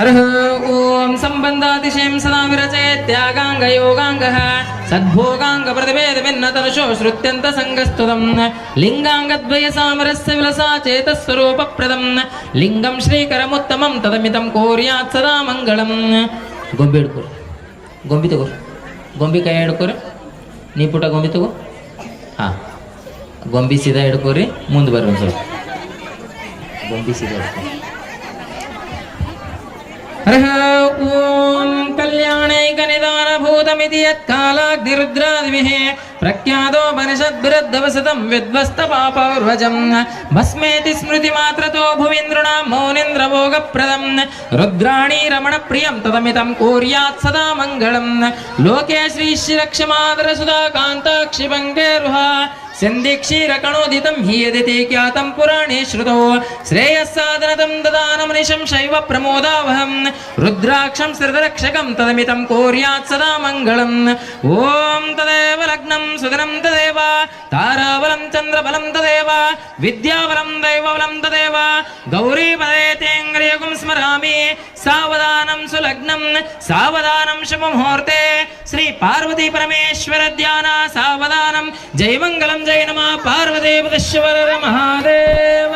हरः ॐ सम्बन्धातिशयं सदा विरचयत्यागाङ्गयोगाङ्गः सद्भोगाङ्गप्रतिभेदभिन्नतनुषो श्रुत्यन्तसङ्गस्तुतं लिङ्गाङ्गद्वयसामरस्य विलसा चेतस्वरूपप्रदं लिङ्गं श्रीकरमुत्तमं तदमितं कोर्यात् सदा मङ्गलम् ಗೊಂಬೆ ಹಿಡ್ಕೊರಿ ಗೊಂಬೆ ತಗೋರಿ ಗೊಂಬೆ ಕೈ ಹಿಡ್ಕೊರಿ ನೀ ಪುಟ ಗೊಂಬೆ ತಗೋ ಹಾಂ ಗೊಂಬೆ ಸೀದಾ ಹಿಡ್ಕೊರಿ ಮುಂದೆ ಬರ್ರಿ ಒಂದು ಸ್ವಲ್ಪ ಗೊಂಬೆ ಸೀದಾ ಹಿಡ್ಕೊರಿ హరహ ఓం కళ్యాణైకనిదానభూతమితి యత్కాలాగ్నిరుద్రాదిభిః ప్రఖ్యాతోపనిషద్భిరద్దవసతం విద్వస్తపాపౌర్వజం భస్మేతి స్మృతిమాత్రతో భువీంద్రుణాం మౌనింద్రభోగప్రదం రుద్రాణి రమణప్రియం తదమితం కూర్యాత్ సదా మంగళం లోకే శ్రీశిరక్షమాదరసుదా కాంతాక్షి బంగేరుహ सिन्धिक्षीरकणोदितं हि यदिति ख्यातं पुराणे श्रुतौ श्रेयस्साधनतं ददानमनिशं शैव प्रमोदावहं रुद्राक्षं श्रितरक्षकं तदमितं कुर्यात् सदा मङ्गलम् ॐ तदेव लग्नं सुदिनं तदेव ताराबलं चन्द्रबलं तदेव विद्याबलं दैवबलं तदेव गौरीपदे సావధానం సులగ్నం సావధానం శుభముహూర్తే శ్రీ పార్వతీ పరమేశ్వర ధ్యాన సావధానం జయమంగళం జయ నమ పార్వదేవతశ్వర మహాదేవ